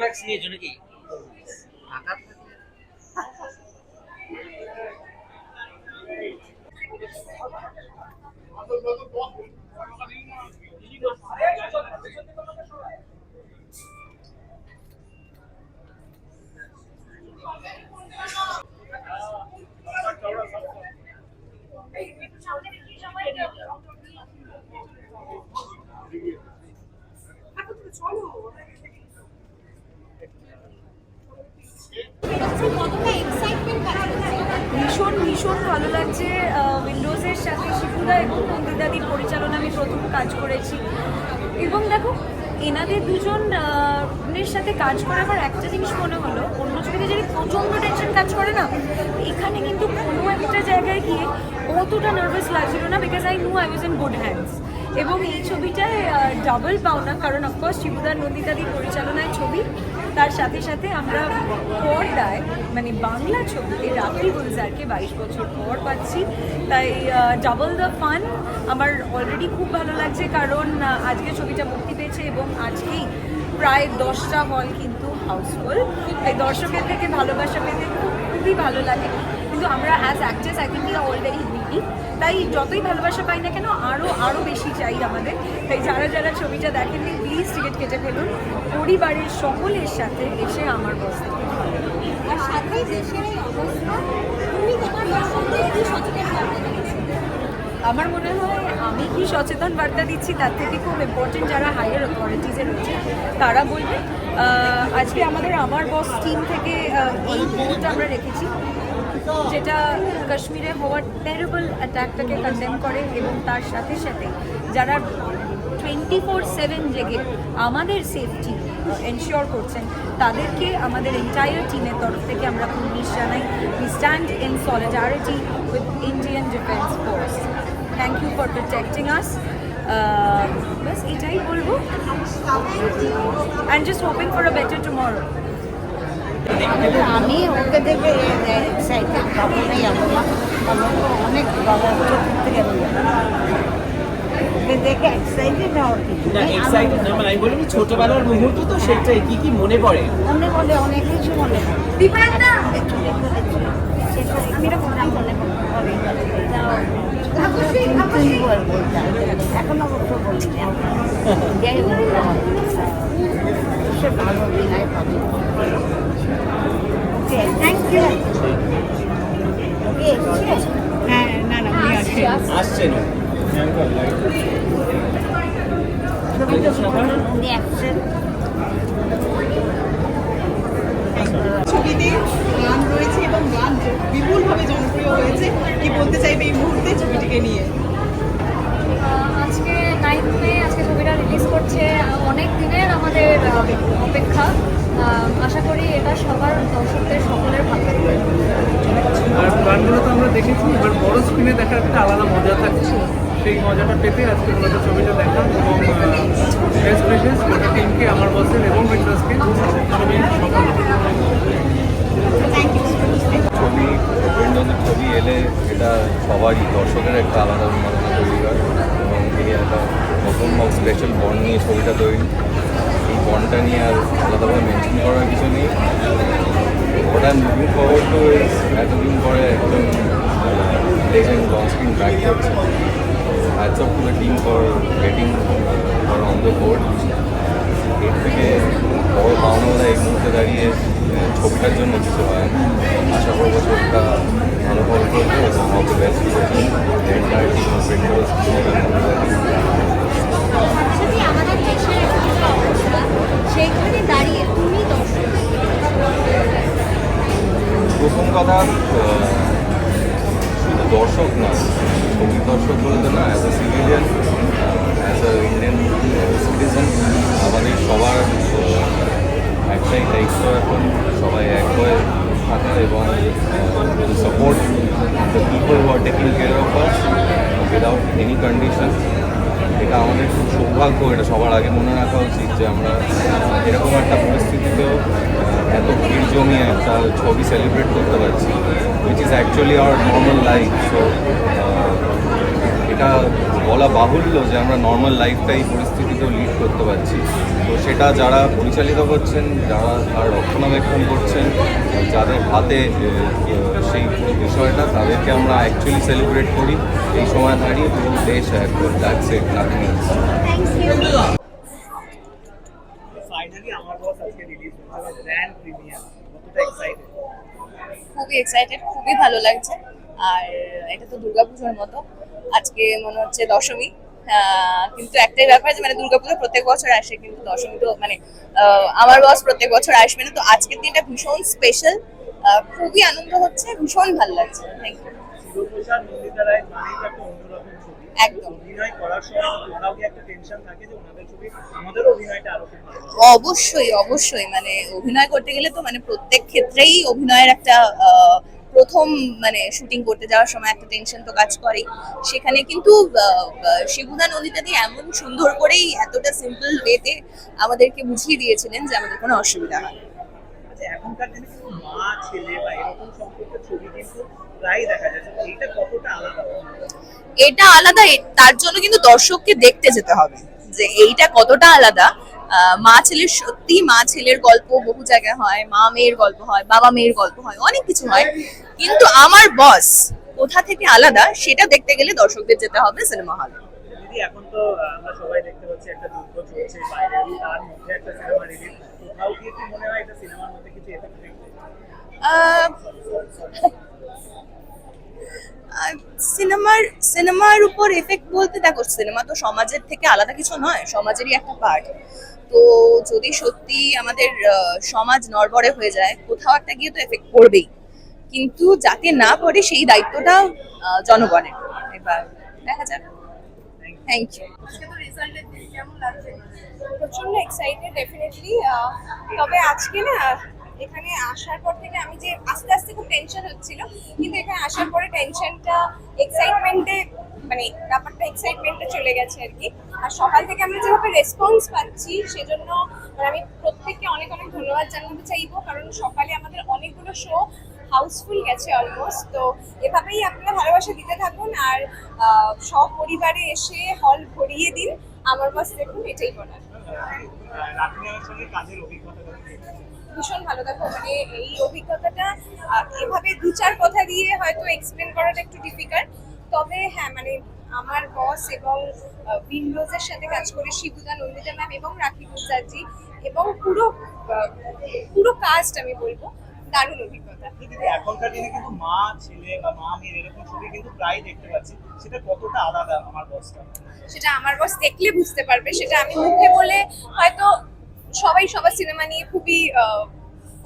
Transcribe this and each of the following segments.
Max নিয়েছো নাকি? টাকা ভীষণ ভীষণ ভালো লাগছে উইন্ডোজের সাথে শিবুদা এবং নন্দিদাদির পরিচালনা আমি প্রথম কাজ করেছি। এবং দেখো এনাদের দুজন আহ, এর সাথে কাজ করে আমার একটা জিনিস মনে হলো অন্য ছবিতে যদি প্রচণ্ড টেনশন কাজ করে না এখানে কিন্তু কোনো একটা জায়গায় গিয়ে অতটা নার্ভাস লাগছিল না because I know I was in good hands এবং এই ছবিটায় ডাবল পাওনা, কারণ অফকোর্স শিবুদার নন্দিতাদির পরিচালনায় ছবি। তার সাথে সাথে আমরা পর্দায় মানে বাংলা ছবিতে রাহুল গুলজারকে বাইশ বছর পর পাচ্ছি। তাই ডাবল দ্য ফান আমার অলরেডি খুব ভালো লাগছে, কারণ আজকে ছবিটা মুক্তি পেয়েছে এবং আজকেই প্রায় দশটা হল কিন্তু হাউসফুল তাই দর্শকের থেকে ভালোবাসা পেতে খুব খুবই ভালো লাগে। কিন্তু আমরা as actress I think you already তাই যতই ভালোবাসা পাই না কেন আরও আরও বেশি চাই আমাদের। তাই যারা যারা ছবিটা দেখেননি প্লিজ টিকিট কেটে ফেলুন। পরিবারের সকলের সাথে এসে আমার বস আর সাথে দেশের এই অবস্থা তুমি তোমার দর্শকদের কি সচেতন করতে আমার মনে হয় আমি কি সচেতন বার্তা দিচ্ছি তার থেকে খুব ইম্পর্টেন্ট যারা হায়ার অথরিটিজে রয়েছে তারা বলবে আজকে আমাদের আমার বস টিম থেকে এই বোর্ড আমরা রেখেছি। যেটা কাশ্মীরে হওয়ার টেরেবল অ্যাটাকটাকে কন্ডেম করে এবং তার সাথে সাথে যারা টোয়েন্টি ফোর সেভেন জেগে আমাদের সেফটি এনশিওর করছেন, তাদেরকে আমাদের এন্টায়ার টিমের তরফ থেকে আমরা পুলিশ জানাই we stand in solidarity with Indian defence force thank you for protecting us বাস এটাই বলব। And just hoping for a better tomorrow আমি ওকে দেখে এক্সাইটেড কখনোই যাব। না আমার অনেক বাবা চতুর থেকে মানে ছোটবেলার মুহূর্ত তো সেটাই কি কি মনে পড়ে? মনে বলে অনেক কিছু মনে এখন অবশ্য বলি যাই হোক সে ভালো অভিনয় করে থ্যাংক ইউ হ্যাঁ না না উনি আসছেন আসছেন। ছবিতে গান রয়েছে এবং গান বিপুলভাবে জনপ্রিয় হয়েছে। কি বলতে চাইবে এই মুহূর্তে ছবিটিকে নিয়ে? আহ, আজকে নাইন মে আজকে ছবিটা রিলিজ করছে অনেক দিনের আমাদের অপেক্ষা। আশা করি এটা সবার দর্শকদের সকলের ভালো লাগবে। আর গানগুলো তো আমরা দেখেছি এবার বড় স্ক্রিনে দেখার একটা আলাদা মজা থাকছে। সেই মজাটা পেতে আজকে মূলত ছবিটা দেখা এবং বেস্ট উইশেস গোটা টিমকে আমার বসের এবং উইন্ডোজকে ছবি সফল। ছবি উইন্ডোজের ছবি এলে এটা সবারই দর্শকের একটা আলাদা উন্মাদনা তৈরি হয়। এবং তিনি একটা নতুন স্পেশাল বন্ড নিয়ে ছবিটা তৈরি। বন্ডটা নিয়ে আর আলাদাভাবে মেনশন করার কিছু নেই। ওটা লুকিং ফরওয়ার্ড টু এতদিন পরে একজন লেজেন্ড লং স্ক্রিন ব্যাক করছে hats off to the team for getting for on the board এর থেকে বড় পাওনা হলে এই মুহূর্তে দাঁড়িয়ে ছবিটার জন্য কিছু হয়। আশা করব ছবিটা ভালো ফল করবে এবং all the best team team printers যদি সেইখানে দাঁড়িয়ে তুমি প্রথম কথা শুধু দর্শক না ছবি দর্শক বলতে না as a civilian as an Indian citizen আমাদের সবার একটাই দায়িত্ব এখন, সবাই এক হয়ে থাকা এবং support the people who are taking care of us without any condition এটা আমাদের খুব সৌভাগ্য এটা সবার আগে মনে রাখা উচিত যে আমরা এরকম একটা পরিস্থিতিতেও এত ভিড় জমিয়ে একটা ছবি সেলিব্রেট করতে পারছি which is actually our normal life so এটা বলা বাহুল্য যে আমরা নর্মাল লাইফটাই পরিস্থিতিতেও লিড করতে পারছি। তো সেটা যারা পরিচালিত করছেন যারা তার রক্ষণাবেক্ষণ করছেন যাদের হাতে সেই বিষয়টা তাদেরকে আমরা অ্যাকচুয়ালি সেলিব্রেট করি। এই সময় দাঁড়িয়ে পুরো দেশ এক দ্যাটস ইট নাথিং ফাইনালি আমার বস আজকে রিলিজ হচ্ছে গ্র্যান্ড প্রিমিয়ার কতটা এক্সাইটেড খুবই এক্সাইটেড খুবই ভালো লাগছে। আর এটা তো দুর্গাপুজোর মতো। আজকে মনে হচ্ছে দশমী। কিন্তু একটাই ব্যাপার যে মানে দুর্গাপুজো প্রত্যেক বছর আসে কিন্তু দশমী তো মানে আমার বস প্রত্যেক বছর আসবে না। তো আজকের দিনটা ভীষণ স্পেশাল খুবই আনন্দ হচ্ছে ভীষণ ভালো লাগছে। থ্যাংক ইউ অবশ্যই অবশ্যই। মানে অভিনয় করতে গেলে তো মানে প্রত্যেক ক্ষেত্রেই অভিনয়ের একটা আহ, প্রথম মানে শুটিং করতে যাওয়ার সময় একটা টেনশন তো কাজ করে সেখানে কিন্তু শিবুদা নদীটা দিয়ে এমন সুন্দর করেই এতটা সিম্পল ওয়েতে আমাদেরকে বুঝিয়ে দিয়েছিলেন যে আমাদের কোনো অসুবিধা হয় আচ্ছা এখনকার দিনে মা ছেলে বা এরকম সম্পর্কের ছবি কিন্তু প্রায় দেখা যাচ্ছে এইটা কতটা আলাদা? এটা আলাদা তার জন্য কিন্তু দর্শককে দেখতে যেতে হবে যে এইটা কতটা আলাদা। মা ছেলের সত্যি মা ছেলের গল্প বহু জায়গায় হয় মা মেয়ের গল্প হয় বাবা মেয়ের গল্প হয় অনেক কিছু হয়। কিন্তু আমার বস কোথা থেকে আলাদা সেটা দেখতে গেলে দর্শকদের যেতে হবে সিনেমা হলে এখন তো আমরা সবাই দেখতে পাচ্ছি একটা যুদ্ধ চলছে বাইরে তার মধ্যে একটা সিনেমা রিলিজ কোথাও গিয়ে কি মনে হয় এটা সিনেমার মধ্যে কিছু এফেক্ট সিনেমার সিনেমার উপর এফেক্ট বলতে দেখো সিনেমা তো সমাজের থেকে আলাদা কিছু নয় সমাজেরই একটা পার্ট তো যদি সত্যি আমাদের সমাজ নড়বড়ে হয়ে যায়, কোথাও একটা গিয়ে তো এফেক্ট পড়বেই। কিন্তু যাতে না পড়ে, সেই দায়িত্বটা জনগণের। এবার দেখা যাক। থ্যাংক ইউ প্রচণ্ড এক্সাইটেড ডেফিনেটলি তবে আজকে না, এখানে আসার পর থেকে আমি যে, আস্তে আস্তে খুব টেনশন হচ্ছিল, কিন্তু এখানে আসার পরে টেনশনটা এক্সাইটমেন্টে মানে ব্যাপারটা এক্সাইটমেন্টে চলে গেছে আর কি। আর সকাল থেকে আমরা যেভাবে রেসপন্স পাচ্ছি, সেজন্য মানে আমি প্রত্যেককে অনেক অনেক ধন্যবাদ জানাতে চাইব, কারণ সকালে আমাদের অনেকগুলো শো হাউসফুল গেছে অলমোস্ট তো এভাবেই আপনারা ভালোবাসা দিতে থাকুন আর সপরিবারে এসে হল ভরিয়ে দিন আমার বাস দেখুন, এটাই বলার? ভীষণ ভালো দেখো মানে এই অভিজ্ঞতাটা এভাবে দু চার কথা দিয়ে হয়তো এক্সপ্লেন করাটা একটু ডিফিকাল্ট তবে হ্যাঁ মানে আমার বস এবং উইন্ডোজের সাথে কাজ করে শিবুদা নন্দিতা ম্যাম এবং রাখি গুলজারজি এবং পুরো পুরো কাস্ট আমি বলব দারুণ অভিজ্ঞতা। এখনকার দিনে কিন্তু মা ছেলে বা মা মেয়ের এরকম ছবি কিন্তু প্রায় দেখতে পাচ্ছি। সেটা কতটা আলাদা আমার বসটা? সেটা আমার বস দেখলে বুঝতে পারবে সেটা আমি মুখে বলে হয়তো সবাই সবার সিনেমা নিয়ে খুবই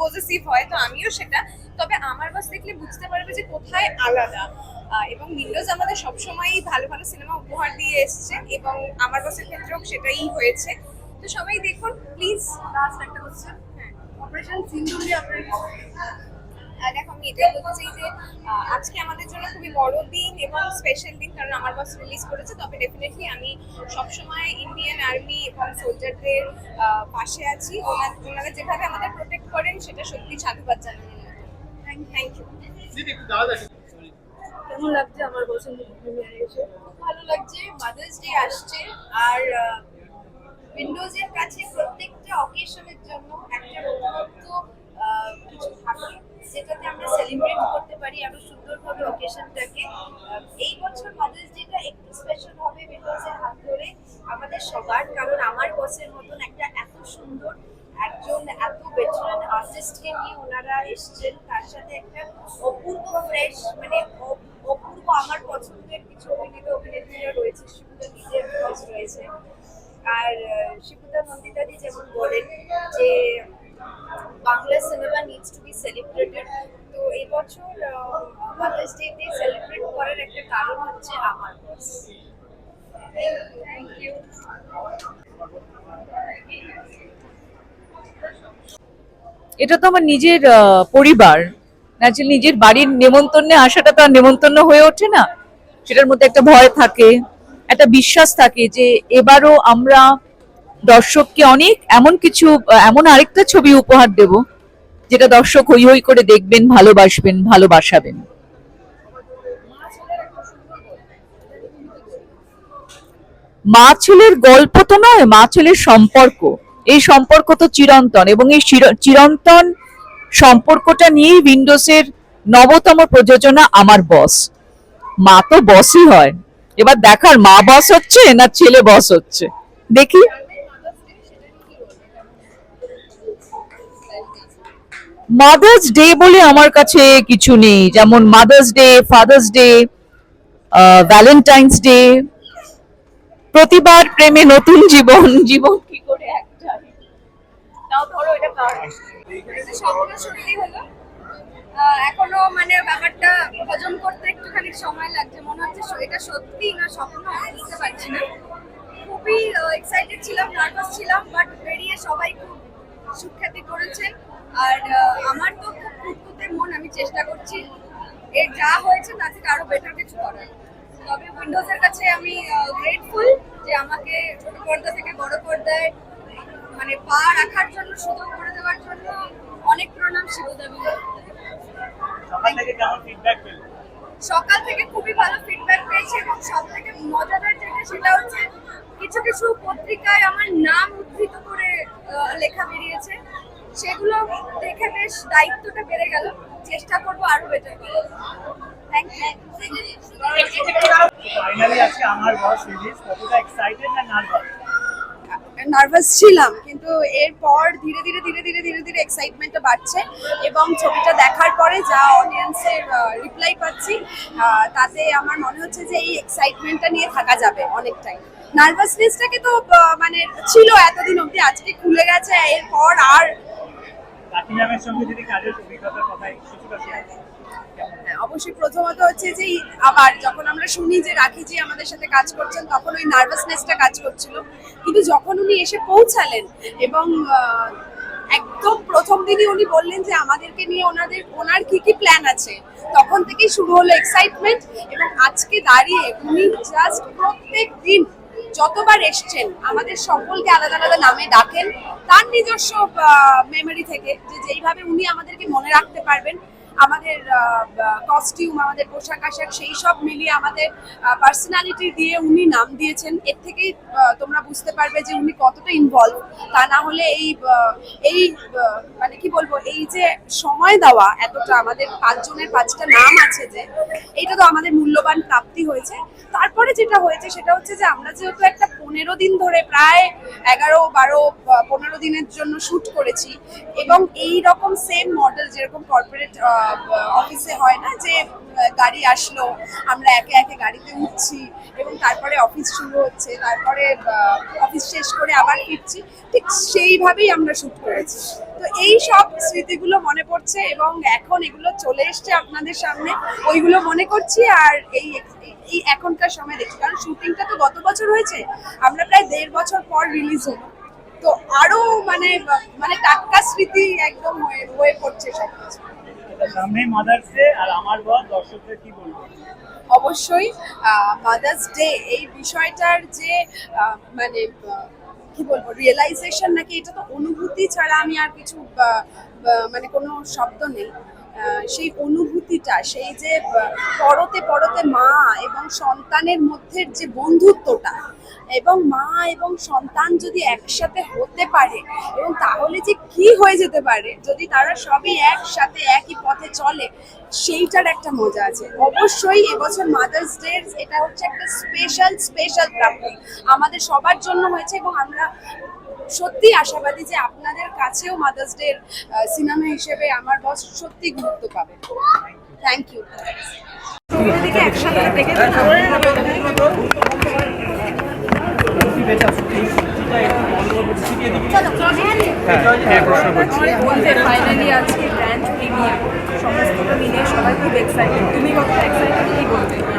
পজিটিভ হয় তো আমিও সেটা। তবে আমার বস দেখলে বুঝতে পারবে যে কোথায় আলাদা। এবং উইন্ডোজ আমাদের সবসময়ই ভালো ভালো সিনেমা উপহার দিয়ে এসছে এবং আমার বসের ক্ষেত্রেও সেটাই হয়েছে। তো সবাই দেখুন প্লিজ লাস্ট একটা কোশ্চেন অপারেশন আপনার দেখো, আমি এটাই বলতে চাই যে আজকে আমাদের জন্য খুবই বড় দিন এবং স্পেশাল দিন কারণ আমার বস রিলিজ করেছে, তবে ডেফিনেটলি আমি সবসময় ইন্ডিয়ান আর্মি এবং সোলজারদের পাশে আছি। ওনারা যেভাবে আমাদের প্রোটেক্ট করেন, সেটা সত্যি সাধুবাদ জানানোর মতো। থ্যাংক ইউ কেমন লাগছে আমার এসে খুব ভালো লাগছে মাদার্স ডে আসছে, আর উইন্ডোজের কাছে প্রত্যেকটা অকেশনের জন্য একটা নতুনত্ব কিছু থাকে, যেটাতে আমরা সেলিব্রেট করতে পারি আরও সুন্দরভাবে অকেশনটাকে এই বছর মাদার্স ডেটা একটু স্পেশাল হবে উইন্ডোজের হাত ধরে আমাদের সবার, কারণ আমার বসের মতন একটা এত সুন্দর, একজন এত ভেটারান আর্টিস্টকে নিয়ে ওনারা এসছেন, তার সাথে একটা অপূর্ব ফ্রেশ মানে আমার পছন্দের কিছু অভিনেতা, অভিনেত্রীরা রয়েছে শিবুদা নিজের ভয়েস রয়েছে। আর শিবুদা নন্দিতাদি যেমন বলেন যে, Bangla cinema needs to be celebrated তো এবছর মাদার্স ডেতে সেলিব্রেট করার একটা কারণ হচ্ছে আমার বস থ্যাংক ইউ এটা তো আমার নিজের পরিবার। নিজের বাড়ির নেমন্তন্নে আসাটা তো আর নেমন্তন্ন হয়ে ওঠে না। সেটার মধ্যে একটা ভয় থাকে, একটা বিশ্বাস থাকে যে এবারও আমরা দর্শককে অনেক এমন কিছু, এমন আরেকটা ছবি উপহার দেব, যেটা দর্শক হই হই করে দেখবেন, ভালোবাসবেন, ভালোবাসাবেন। মা ছেলের গল্প তো নয়, মা ছেলের সম্পর্ক। এই সম্পর্ক তো চিরন্তন এবং এই চির- চিরন্তন সম্পর্কটা নিয়েই উইন্ডোজের নবতম প্রযোজনা আমার বস। মা তো বসই হয়। এবার দেখার মা বস হচ্ছে না ছেলে বস হচ্ছে? দেখি। মাদার্স ডে বলে আমার কাছে কিছু নেই। যেমন mother's day father's day Valentine's day প্রতিবার প্রেমে নতুন জীবন। জীবন কি করে একটা? ধরো এটা সম্পূর্ণ সত্যি হলো। এখনও মানে ব্যাপারটা হজম করতে একটুখানি সময় লাগছে। মনে হচ্ছে এটা সত্যি না স্বপ্ন বুঝতে পারছি না। খুবই এক্সাইটেড ছিলাম নার্ভাস ছিলাম বাট বেরিয়ে সবাই খুব সুখ্যাতি করেছেন আর আমার তো খুব খুঁতখুঁতে মন, আমি চেষ্টা করছি। এর যা হয়েছে, তার থেকে আরও বেটার কিছু করার। তবে উইন্ডোজের কাছে আমি গ্রেটফুল যে আমাকে ছোট পর্দা থেকে বড় পর্দায় মানে পা রাখার জন্য সুযোগ করে দেওয়ার জন্য অনেক প্রণাম শিবদাবি। সকাল থেকে কেমন ফিডব্যাক পেলেন? সকাল থেকে খুবই ভালো ফিডব্যাক পেয়েছি এবং সব থেকে মজাদার যেটা সেটা হচ্ছে কিছু কিছু পত্রিকায় আমার নাম উদ্ধৃত করে লেখা বেরিয়েছে। সেগুলো দেখে বেশ দায়িত্বটা বেড়ে গেল। চেষ্টা করব আরও বেটার করার। থ্যাংক ইউ ফাইনালি আজকে আমার বস রিলিজ কতটা এক্সাইটেড না নার্ভাস নার্ভাস ছিলাম, কিন্তু এরপর ধীরে ধীরে ধীরে ধীরে ধীরে ধীরে এক্সাইটমেন্টটা বাড়ছে এবং ছবিটা দেখার পরে যা অডিয়েন্সের রিপ্লাই পাচ্ছি তাতে আমার মনে হচ্ছে যে এই এক্সাইটমেন্টটা নিয়ে থাকা যাবে অনেকটাই। নার্ভাসনেসটাকে তো মানে ছিল এতদিন অবধি, আজকে খুলে গেছে, এরপর আর সঙ্গে যদি কাজের অভিজ্ঞতার কথা অবশ্যই প্রথমত হচ্ছে যে আবার যখন আমরা শুনি যে রাখিজি আমাদের সাথে কাজ করছেন, তখন ওই নার্ভাসনেসটা কাজ করছিল। কিন্তু যখন উনি এসে পৌঁছালেন এবং একদম প্রথম দিনই উনি বললেন যে আমাদেরকে নিয়ে ওনাদের, ওনার কি কি প্ল্যান আছে, তখন থেকেই শুরু হলো এক্সাইটমেন্ট এবং আজকে দাঁড়িয়ে উনি জাস্ট প্রত্যেক দিন যতবার এসছেন, আমাদের সকলকে আলাদা আলাদা নামে ডাকেন। তার নিজস্ব মেমরি থেকে যে যেইভাবে উনি আমাদেরকে মনে রাখতে পারবেন আমাদের কস্টিউম আমাদের পোশাক আশাক সেই সব মিলিয়ে আমাদের পার্সোনালিটি দিয়ে উনি নাম দিয়েছেন। এর থেকেই তোমরা বুঝতে পারবে যে উনি কতটা ইনভলভ তা না হলে এই এই মানে কি বলব, এই যে সময় দেওয়া এতটা আমাদের পাঁচজনের পাঁচটা নাম আছে যে, এইটা তো আমাদের মূল্যবান প্রাপ্তি হয়েছে। তারপরে যেটা হয়েছে সেটা হচ্ছে যে আমরা যেহেতু একটা পনেরো দিন ধরে প্রায় এগারো, বারো পনেরো দিনের জন্য শুট করেছি এবং এই রকম সেম মডেল যেরকম কর্পোরেট অফিসে হয় না যে গাড়ি আসলো, আমরা একে একে গাড়িতে উঠছি এবং তারপরে অফিস শুরু হচ্ছে, তারপরে অফিস শেষ করে আবার ফিরছি, ঠিক সেইভাবেই আমরা শুট করেছি। তো এই সব স্মৃতিগুলো মনে পড়ছে এবং এখন এগুলো চলে এসছে আপনাদের সামনে। ওইগুলো মনে করছি আর এই এই এখনকার সময় দেখছি। কারণ শুটিংটা তো গত বছর হয়েছে আমরা প্রায় দেড় বছর পর রিলিজ হলো। তো আরও মানে মানে টাটকা স্মৃতি একদম হয়ে হয়ে পড়ছে সবকিছু। মাদার্স ডে আর আমার বস দর্শকদের কি বলব? অবশ্যই মাদার্স ডে এই বিষয়টার যে মানে কি বলব রিয়েলাইজেশন নাকি এটা তো অনুভূতি ছাড়া আমি আর কিছু মানে কোনো শব্দ নেই। সেই অনুভূতিটা, সেই যে পরতে পরতে মা এবং সন্তানের মধ্যে যে বন্ধুত্বটা এবং মা এবং সন্তান যদি একসাথে হতে পারে, এবং তাহলে যে কি হয়ে যেতে পারে? যদি তারা সবই একসাথে একই পথে চলে, সেইটার একটা মজা আছে। অবশ্যই এবছর মাদার্স ডে এটা হচ্ছে একটা স্পেশাল স্পেশাল প্রাপ্তি। আমাদের সবার জন্য হয়েছে এবং আমরা সত্যি আশাবাদী যে আপনাদের কাছেও মাদার্স ডে সিনেমা হিসেবে আমার বস সত্যি গুরুত্ব পাবে থ্যাংক ইউ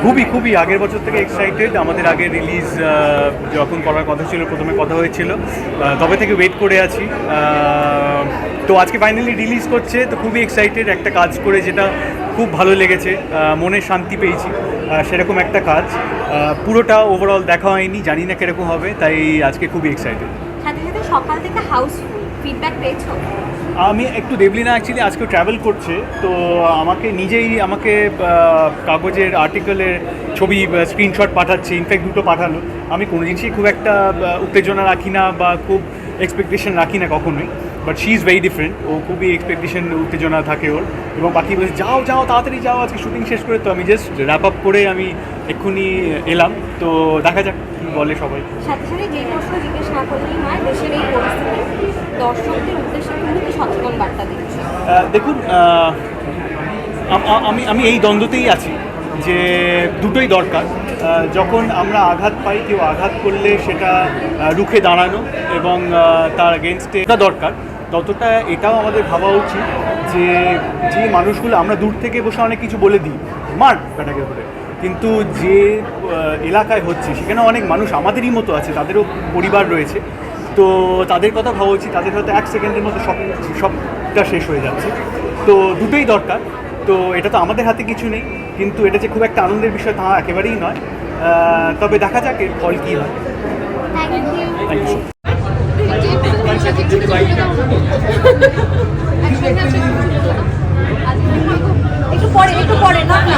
খুবই খুবই আগের বছর থেকে এক্সাইটেড আমাদের আগে রিলিজ যখন করার কথা ছিল, প্রথমে কথা হয়েছিল। তবে থেকে ওয়েট করে আছি। তো আজকে ফাইনালি রিলিজ করছে, তো খুবই এক্সাইটেড একটা কাজ করে, যেটা খুব ভালো লেগেছে। মনে শান্তি পেয়েছি। সেরকম একটা কাজ। পুরোটা ওভারঅল দেখা হয়নি জানি না কীরকম হবে তাই আজকে খুবই এক্সাইটেড সাথে সাথে সকাল থেকে হাউসফুল ফিডব্যাক পেয়েছ? আমি একটু দেবলিনা অ্যাকচুয়ালি আজকে ট্রাভেল করছে তো আমাকে নিজেই আমাকে কাগজের আর্টিকেলের ছবি স্ক্রিনশট পাঠাচ্ছে ইনফ্যাক্ট দুটো পাঠালো। আমি কোনো জিনিসই খুব একটা উত্তেজনা রাখি না বা খুব এক্সপেকটেশন রাখি না কখনোই। But she is very different ও খুবই এক্সপেকটেশন উত্তেজনা থাকে ওর। এবং বাকি বলছে যাও যাও তাড়াতাড়ি যাও আজকে শুটিং শেষ করে তো আমি জাস্ট র্যাপ আপ করে আমি এক্ষুনি এলাম। তো দেখা যাক কী বলে সবাই। সাথে সাথে যে প্রশ্ন জিজ্ঞেস না করলেই নয় দেশের এই পরিস্থিতি দর্শকদের উদ্দেশ্যে তুমি কি সচেতন বার্তা দিচ্ছ দেখুন আম- আম- এই দ্বন্দ্বতেই আছি যে দুটোই দরকার। যখন আমরা আঘাত পাই কেউ আঘাত করলে সেটা রুখে দাঁড়ানো এবং তার এগেনস্টে দরকার। ততটা এটাও আমাদের ভাবা উচিত যে যে মানুষগুলো আমরা দূর থেকে বসে অনেক কিছু বলে দিই। মার ব্যাটাকে ধরে। কিন্তু যে এলাকায় হচ্ছে সেখানে অনেক মানুষ আমাদেরই মতো আছে তাদেরও পরিবার রয়েছে। তো তাদের কথা ভাবা উচিত তাদের হয়তো এক সেকেন্ডের মধ্যে সব সবটা শেষ হয়ে যাচ্ছে। তো দুটোই দরকার। তো এটা তো আমাদের হাতে কিছু নেই কিন্তু এটা যে খুব একটা আনন্দের বিষয় তা একেবারেই নয়। তবে দেখা যাক এর ফল কী হয়। থ্যাংক ইউ একটু পরে একটু পরে না না